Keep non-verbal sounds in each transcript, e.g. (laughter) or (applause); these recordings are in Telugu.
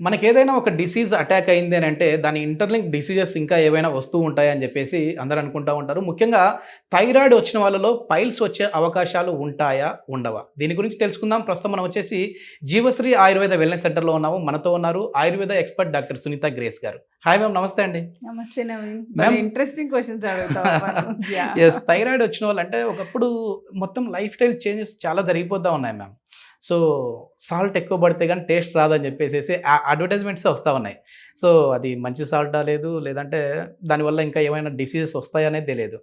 మనకి ఏదైనా ఒక డిసీజ్ అటాక్ అయింది అని అంటే దాని ఇంటర్లింక్ డిసీజెస్ ఇంకా ఏవైనా వస్తూ ఉంటాయి అని చెప్పేసి అందరూ అనుకుంటా ఉంటారు. ముఖ్యంగా థైరాయిడ్ వచ్చిన వాళ్ళలో పైల్స్ వచ్చే అవకాశాలు ఉంటాయా ఉండవా? దీని గురించి తెలుసుకుందాం. ప్రస్తుతం మనం వచ్చేసి జీవశ్రీ ఆయుర్వేద వెల్నెస్ సెంటర్లో ఉన్నాము. మనతో ఉన్నారు Ayurveda expert doctor Sunitha Grace గారు. హాయ్ మ్యామ్ నమస్తే అండి. నమస్తే Ma'am- interesting questions yes thyroid వచ్చిన వాళ్ళు అంటే ఒకప్పుడు మొత్తం లైఫ్ స్టైల్ చేంజెస్ చాలా జరిగిపోతూ ఉన్నాయి మ్యామ్. సో సాల్ట్ ఎక్కువ పడితే కానీ టేస్ట్ రాదని చెప్పేసి అడ్వర్టైజ్మెంట్స్ వస్తూ ఉన్నాయి. సో అది మంచి సాల్టా లేదు లేదంటే దానివల్ల ఇంకా ఏమైనా డిసీజెస్ వస్తాయనేది తెలియదు.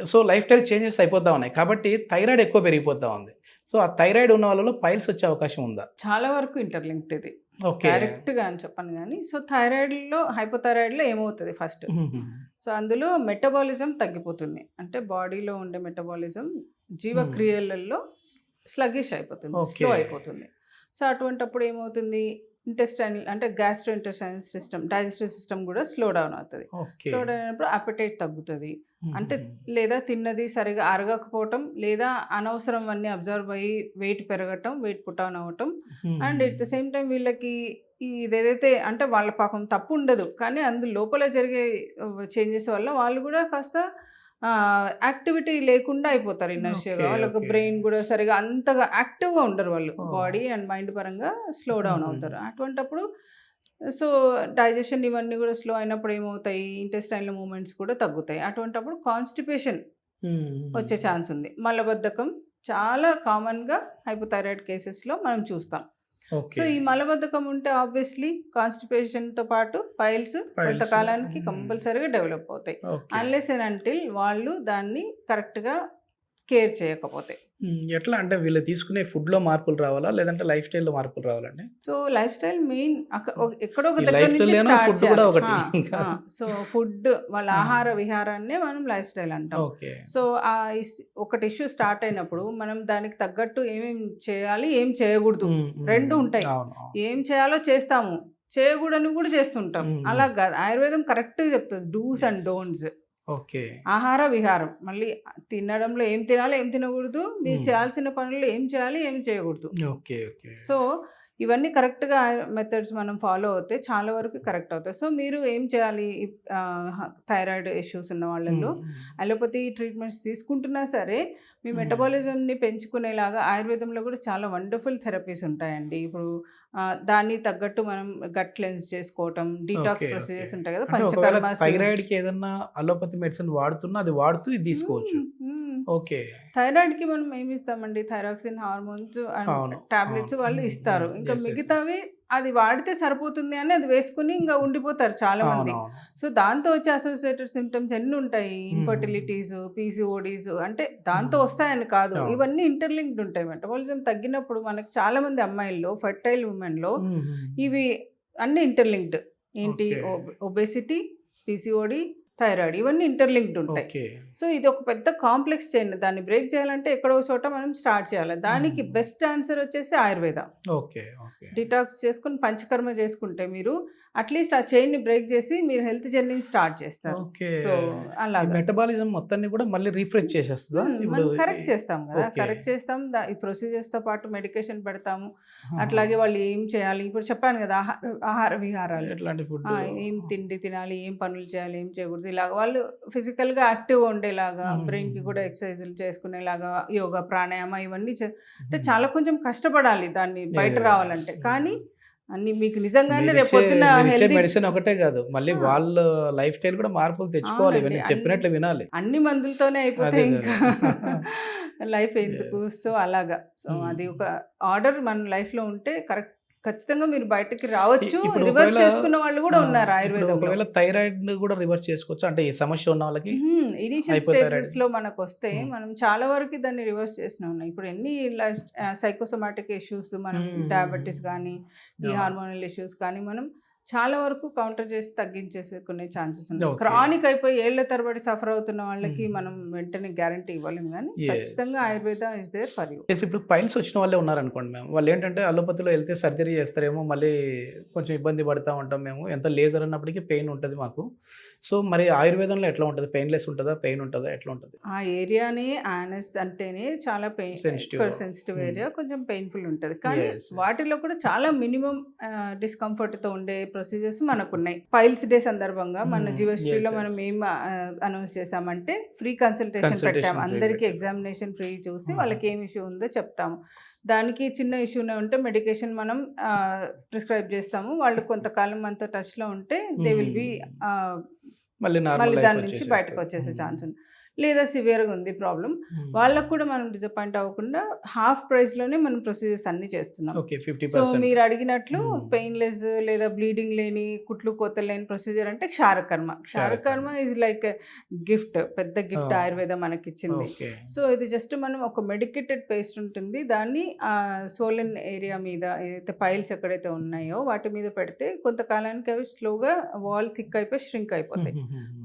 సో లైఫ్ స్టైల్ చేంజెస్ అయిపోతూ ఉన్నాయి. కాబట్టి థైరాయిడ్ ఎక్కువ పెరిగిపోతూ ఉంది. సో ఆ థైరాయిడ్ ఉన్న వాళ్ళలో పైల్స్ వచ్చే అవకాశం ఉందా? చాలా వరకు ఇంటర్లింక్డ్ ఇది. ఓకే. డైరెక్ట్గా అని చెప్పను కానీ సో థైరాయిడ్లో హైపోథైరాయిడ్లో ఏమవుతుంది ఫస్ట్ సో అందులో మెటబాలిజం తగ్గిపోతుంది. అంటే బాడీలో ఉండే మెటబాలిజం జీవక్రియలలో స్లగిష్ అయిపోతుంది. స్లో అయిపోతుంది. సో అటువంటప్పుడు ఏమవుతుంది? ఇంటెస్టైన్ అంటే gastro intestine system digestive system కూడా స్లో డౌన్ అవుతుంది. స్లో డౌన్ అయినప్పుడు అపెటైట్ తగ్గుతుంది. అంటే లేదా తిన్నది సరిగా అరగకపోవటం లేదా అనవసరం అన్నీ అబ్జర్వ్ అయ్యి వెయిట్ పెరగటం వెయిట్ పుట్ ఆన్ అవ్వటం. And at the same time వీళ్ళకి ఈ ఇదేదైతే అంటే వాళ్ళ పాపం తప్పు ఉండదు కానీ అందు లోపల జరిగే చేంజెస్ వల్ల వాళ్ళు కూడా కాస్త యాక్టివిటీ లేకుండా అయిపోతారు ఇనర్షియాగా వాళ్ళకి. బ్రెయిన్ కూడా సరిగా అంతగా యాక్టివ్గా ఉండరు వాళ్ళు. బాడీ అండ్ మైండ్ పరంగా స్లో డౌన్. అవుతారు. అటువంటప్పుడు సో డైజెషన్ ఇవన్నీ కూడా స్లో అయినప్పుడు ఏమవుతాయి? ఇంటెస్టైన్ల మూమెంట్స్ కూడా తగ్గుతాయి. అటువంటప్పుడు కాన్స్టిపేషన్ వచ్చే ఛాన్స్ ఉంది. మలబద్ధకం చాలా కామన్గా హైపోథైరాయిడ్ కేసెస్లో మనం చూస్తాం. సో ఈ మలబద్ధకం ఉంటే ఆబ్వియస్లీ కాన్స్టిపేషన్తో పాటు పైల్స్ కొంతకాలానికి. కంపల్సరీగా డెవలప్ అవుతాయి. అన్లెస్ అండ్ అంటిల్ వాళ్ళు దాన్ని కరెక్ట్గా కేర్ చేయకపోతే. ఎట్లా అంటే వీళ్ళు తీసుకునే ఫుడ్లో మార్పులు రావాలా? లేదంటే లైఫ్ స్టైల్లో మార్పులు రావాలండి? సో లైఫ్ స్టైల్ మెయిన్ ఎక్కడో ఒక దగ్గర నుంచి స్టార్ట్. (laughs) సో ఫుడ్ వాళ్ళ. ఆహార విహారాన్నే మనం లైఫ్ స్టైల్ అంటాం. సో ఆ ఒకటి ఇష్యూ స్టార్ట్ అయినప్పుడు మనం దానికి తగ్గట్టు ఏమేం చేయాలి ఏం చేయకూడదు. రెండు ఉంటాయి. ఏం చేయాలో చేస్తాము. చేయకూడని కూడా చేస్తుంటాం. అలా కాదు. ఆయుర్వేదం కరెక్ట్గా చెప్తుంది. Do's and. డోంట్స్. ఓకే. ఆహార విహారం. మళ్ళీ తినడంలో ఏం తినాలి ఏం తినకూడదు. మీరు. చేయాల్సిన పనులు ఏం చేయాలి ఏం చేయకూడదు. Okay okay. సో ఇవన్నీ కరెక్ట్గా మెథడ్స్ మనం ఫాలో అవుతే చాలా వరకు కరెక్ట్ అవుతాయి. సో మీరు ఏం చేయాలి? థైరాయిడ్ ఇష్యూస్ ఉన్న వాళ్ళల్లో. అలోపతి ట్రీట్మెంట్స్ తీసుకుంటున్నా సరే మీ. మెటబాలిజంని పెంచుకునేలాగా ఆయుర్వేదంలో కూడా చాలా వండర్ఫుల్ థెరపీస్ ఉంటాయండి. ఇప్పుడు దాన్ని తగ్గట్టు మనం గట్ క్లెన్స్ చేసుకోవటం డీటాక్స్ ప్రొసీజర్స్. ఉంటాయి కదా పంచకర్మ థైరాయిడ్కి ఏదన్నా అలోపతి మెడిసిన్ వాడుతున్నా అది వాడుతూ ఇది తీసుకోవచ్చు. ఓకే. థైరాయిడ్కి మనం ఏమి ఇస్తామండి? Thyroxine hormones and tablets. వాళ్ళు ఇస్తారు. ఇంకా మిగతావి అది వాడితే సరిపోతుంది అని అది వేసుకుని ఇంకా ఉండిపోతారు చాలా మంది సో దాంతో వచ్చే అసోసియేటెడ్ సిమ్టమ్స్ ఎన్ని ఉంటాయి. ఇన్ఫర్టిలిటీస్ పీసీఓడీస్ అంటే దాంతో వస్తాయని కాదు. ఇవన్నీ ఇంటర్లింక్డ్ ఉంటాయి మెటబాలిజం తగ్గినప్పుడు మనకి చాలా మంది అమ్మాయిల్లో ఫర్టైల్ ఉమెన్లో. ఇవి అన్ని ఇంటర్లింక్డ్ ఏంటి. ఒబెసిటీ పీసీఓడి థైరాయిడ్ ఇవన్నీ ఇంటర్లింక్డ్ ఉంటాయి. సో ఇది ఒక పెద్ద కాంప్లెక్స్ చైన్. దాన్ని బ్రేక్ చేయాలంటే ఎక్కడో ఒక చోట మనం స్టార్ట్ చేయాలి. దానికి. బెస్ట్ ఆన్సర్ వచ్చేసి ఆయుర్వేద. ఓకే డిటాక్స్ చేసుకుని పంచకర్మ చేసుకుంటే మీరు అట్లీస్ట్ ఆ చైన్ని బ్రేక్ చేసి మీరు హెల్త్ జర్నీని స్టార్ట్ చేస్తారు. సో అలాగా. మెటబాలిజం మొత్తాన్ని కూడా మళ్ళీ రీఫ్రెష్ చేసేస్తుందా? మనం కరెక్ట్ చేస్తాం కదా. కరెక్ట్ చేస్తాం. ఈ ప్రొసీజర్స్తో పాటు మెడికేషన్ పెడతాము. అట్లాగే వాళ్ళు ఏం చేయాలి? ఇప్పుడు చెప్పాను కదా ఆహార ఆహార విహారాలు. ఏం తిండి తినాలి? ఏం పనులు చేయాలి? ఏం చేయకూడదు? ఇలాగ వాళ్ళు ఫిజికల్గా యాక్టివ్గా ఉండేలాగా. బ్రెయిన్కి కూడా ఎక్సర్సైజులు చేసుకునేలాగా యోగా ప్రాణాయామ ఇవన్నీ అంటే చాలా కొంచెం కష్టపడాలి దాన్ని బయట. రావాలంటే కానీ అన్ని మీకు నిజంగానే రేపు పొద్దున హెల్తీ మెడిసిన్ ఒకటే కాదు మళ్ళీ. వాళ్ళ లైఫ్ స్టైల్ కూడా మార్పులు తెచ్చుకోవాలి. ఇవన్నీ చెప్పినట్లు వినాలి అన్ని మందులతోనే అయిపోతాయి అదే ఇంకా (laughs) లైఫ్ ఎందుకు. (laughs) సో అలాగా సో. అది ఒక ఆర్డర్ మన లైఫ్లో ఉంటే కరెక్ట్ ఖచ్చితంగా మీరు బయటకి రావచ్చు రివర్స్ చేసుకున్న వాళ్ళు కూడా ఉన్నారు ఒకవేళ థైరాయిడ్ కూడా రివర్స్ చేసుకోవచ్చు అంటే ఈ సమస్య ఉన్న వాళ్ళకి ఇనీషియల్. స్టేజెస్లో మనకు వస్తే. మనం చాలా వరకు దాన్ని రివర్స్ చేసిన ఉన్నాయి ఇప్పుడు ఎన్ని లైఫ్ సైకోసోమాటిక్ ఇష్యూస్ మనం. డయాబెటీస్ కానీ ఈ. హార్మోనల్ ఇష్యూస్ కానీ మనం చాలా వరకు కౌంటర్ చేసి తగ్గించేసుకునే ఛాన్సెస్ ఉన్నాయి. క్రానిక్ అయిపోయి ఏళ్ళ తరబడి సఫర్ అవుతున్న వాళ్ళకి Mhm. మనం వెంటనే గ్యారంటీ ఇవ్వలేము కానీ. ఖచ్చితంగా Ayurveda is there for you ఇప్పుడు పైల్స్ వచ్చిన వాళ్ళే ఉన్నారనుకోండి మేము వాళ్ళు ఏంటంటే అలోపతిలో వెళ్తే సర్జరీ చేస్తారేమో మళ్ళీ కొంచెం ఇబ్బంది పడుతూ ఉంటాం మేము ఎంత లేజర్ అన్నప్పటికీ పెయిన్ ఉంటుంది మాకు సో మరి ఆయుర్వేదంలో ఎట్లా ఉంటుంది పెయిన్లెస్ ఉంటుందా పెయిన్ ఉంటుందా ఎట్లా ఉంటుంది ఆ ఏరియాని ఆనస్ అంటేనే చాలా పెయిన్. Sensitive Hmm. ఏరియా కొంచెం పెయిన్ఫుల్ ఉంటుంది కానీ. వాటిలో కూడా చాలా మినిమం డిస్కంఫర్ట్తో ఉండే ప్రొసీజర్స్ మనకు ఉన్నాయి పైల్స్ డే సందర్భంగా మన Hmm. జీవశ్రీలో మనం. ఏం అనౌన్స్ చేసామంటే ఫ్రీ కన్సల్టేషన్ Consultation పెట్టాం free అందరికి. ఎగ్జామినేషన్ ఫ్రీ చూసి Hmm. వాళ్ళకి ఏం ఇష్యూ ఉందో చెప్తాము దానికి చిన్న ఇష్యూనే ఉంటే మెడికేషన్ మనం ప్రిస్క్రైబ్ చేస్తాము వాళ్ళు కొంతకాలం మనతో టచ్లో ఉంటే దే విల్ బి మళ్ళీ దాని నుంచి బయటకు వచ్చేసే ఛాన్స్ ఉంది లేదా సివియర్గా ఉంది ప్రాబ్లం. వాళ్ళకు కూడా మనం డిసప్పాయింట్ అవ్వకుండా హాఫ్ ప్రైస్లోనే మనం ప్రొసీజర్స్ అన్ని చేస్తున్నాం. సో మీరు అడిగినట్లు. పెయిన్లెస్ లేదా బ్లీడింగ్ లేని కుట్లు కోతలు లేని ప్రొసీజర్ అంటే Ksharakarma. Ksharakarma is like gift పెద్ద గిఫ్ట్. ఆయుర్వేదం మనకి ఇచ్చింది సో ఇది జస్ట్ మనం ఒక మెడికేటెడ్ పేస్ట్ ఉంటుంది. దాన్ని సోలెన్ ఏరియా మీద ఏదైతే పైల్స్ ఎక్కడైతే ఉన్నాయో వాటి మీద పెడితే కొంతకాలానికి అవి స్లోగా వాల్ థిక్ అయిపోయి ష్రింక్ అయిపోతాయి.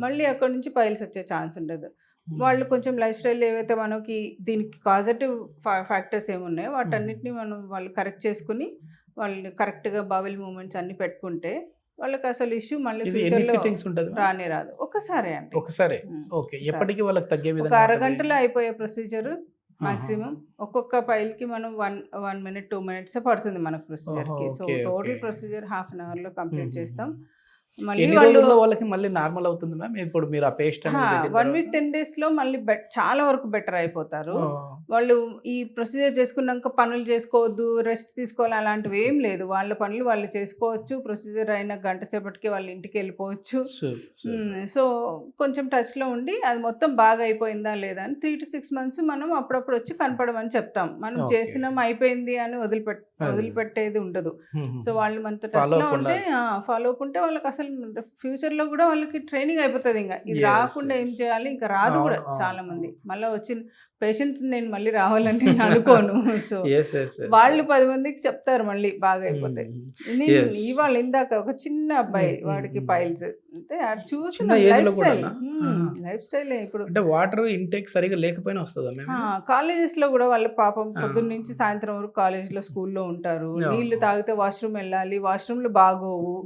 మళ్ళీ అక్కడ నుంచి పైల్స్ వచ్చే ఛాన్స్ ఉండదు. వాళ్ళు కొంచెం లైఫ్ స్టైల్ ఏవైతే మనకి దీనికి పాజిటివ్ ఫ్యాక్టర్స్ ఏమున్నాయో వాటన్నిటిని మనం వాళ్ళు కరెక్ట్ చేసుకుని వాళ్ళు కరెక్ట్గా బవెల్ మూమెంట్స్ అన్ని పెట్టుకుంటే వాళ్ళకి అసలు ఇష్యూ మళ్ళీ ఫ్యూచర్లో రానే రాదు. ఒకసారి అంటే ఒకసారి. ఉమ్. ఓకే. ఎప్పటికీ వాళ్ళకి తగ్గే ఒక విధంగా అరగంటలో అయిపోయే ప్రొసీజర్. మాక్సిమం ఒక్కొక్క ఫైల్కి మనం one one minute two minutes పడుతుంది మనకు ప్రొసీజర్కి. ఓహో, so total. Procedure half an అవర్లో కంప్లీట్. చేస్తాం. ఎన్ని వాళ్ళు రోజుల్లో వాళ్ళకి మళ్ళీ నార్మల్ అవుతుంది మ్యామ్? ఇప్పుడు మీరు ఆ పేస్ట్ వన్ వీక్ టెన్ డేస్లో మళ్ళీ చాలా వరకు బెటర్ అయిపోతారు. వాళ్ళు ఈ ప్రొసీజర్ చేసుకున్నాక పనులు చేసుకోవద్దు రెస్ట్ తీసుకోవాలి అలాంటివి ఏం లేదు. వాళ్ళ పనులు వాళ్ళు చేసుకోవచ్చు. ప్రొసీజర్ అయిన గంట సేపటికి వాళ్ళ ఇంటికి వెళ్ళిపోవచ్చు. సో కొంచెం టచ్లో ఉండి అది మొత్తం బాగా అయిపోయిందా లేదా అని త్రీ టు సిక్స్ మంత్స్ మనం అప్పుడప్పుడు వచ్చి కనపడమని చెప్తాం. మనం. చేసినాం అయిపోయింది అని వదిలిపెట్. వదిలిపెట్టేది ఉండదు. సో వాళ్ళు మనతో టచ్లో up ఉంటే ఫాలో అప్ ఉంటే వాళ్ళకి అసలు ఫ్యూచర్లో కూడా వాళ్ళకి ట్రైనింగ్ అయిపోతుంది ఇంకా ఇది రాకుండా ఏం. చేయాలి ఇంకా రాదు కూడా చాలా మంది. మళ్ళీ వచ్చిన పేషెంట్స్ నేను మళ్ళీ రావాలని నేను అనుకోను (laughs) సో వాళ్ళు పది మందికి చెప్తారు మళ్ళీ బాగా అయిపోతే నేను Yes. ఇవాళ ఇందాక ఒక చిన్న అబ్బాయి Mm, mm, వాడికి. పైల్స్ అంటే చూసిన లైఫ్లో స్టైల్. లైఫ్ స్టైల్ ఇప్పుడు. అంటే వాటర్ ఇంటేక్ సరిగా లేకపోయినా వస్తుందా కాలేజెస్లో కూడా వాళ్ళ పాపం. పొద్దున్న నుంచి సాయంత్రం వరకు కాలేజ్లో స్కూల్లో ఉంటారు. నీళ్ళు తాగితే వాష్రూమ్ వెళ్ళాలి వాష్రూమ్లు బాగోవు.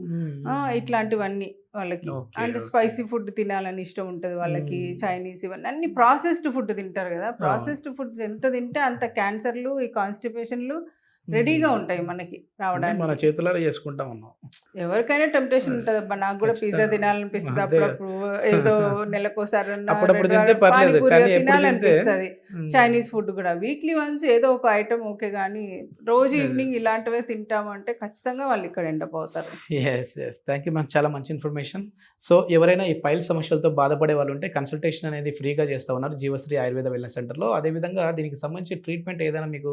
ఆ, ఇట్లాంటివన్నీ వాళ్ళకి. అంటే. స్పైసీ ఫుడ్ తినాలని ఇష్టం ఉంటుంది వాళ్ళకి. చైనీస్ ఇవన్నీ. అన్ని ప్రాసెస్డ్ ఫుడ్ తింటారు కదా. ప్రాసెస్డ్ ఫుడ్ ఎంత తింటే అంత క్యాన్సర్లు ఈ కాన్స్టిపేషన్లు రెడీగా ఉంటాయి మనకి మన రావడానికి చేతులారా చేసుకుంటా ఉన్నాం. ఎవరికైనా టెంప్టేషన్ ఉంటుంది అబ్బా నాకు కూడా పిజ్జా. తినాలనిపిస్తుంది. అప్పుడప్పుడు ఏదో నెలకోసారి తినాలనిపిస్తుంది. చైనీస్ ఫుడ్ కూడా. వీక్లీ వన్స్ ఏదో ఒక ఐటమ్ ఓకే కానీ రోజు. ఈవినింగ్ ఇలాంటివే తింటాము అంటే ఖచ్చితంగా వాళ్ళు ఇక్కడ ఎండప్ అవుతారు. Yes yes thank you ma'am చాలా మంచి ఇన్ఫర్మేషన్ సో ఎవరైనా ఈ పైల్ సమస్యలతో బాధపడే వాళ్ళు ఉంటే కన్సల్టేషన్ అనేది ఫ్రీగా చేస్తూ ఉన్నారు జీవశ్రీ ఆయుర్వేద వెల్నెస్ సెంటర్లో అదేవిధంగా దీనికి సంబంధించి ట్రీట్మెంట్ ఏదైనా మీకు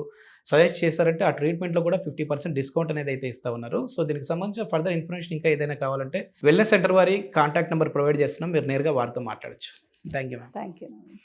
సజెస్ట్ చేశారంటే ఆ ట్రీట్మెంట్లో కూడా ఫిఫ్టీ పర్సెంట్ డిస్కౌంట్ అనేది అయితే ఇస్తా ఉన్నారు. సో దీనికి సంబంధించిన ఫర్దర్ ఇన్ఫర్మేషన్ ఇంకా ఏదైనా కావాలంటే వెల్నెస్ సెంటర్ వారి కాంటాక్ట్ నెంబర్ ప్రొవైడ్ చేస్తున్నాం. మీరు నేరుగా వారితో మాట్లాడచ్చు. Thank you ma'am. Thank you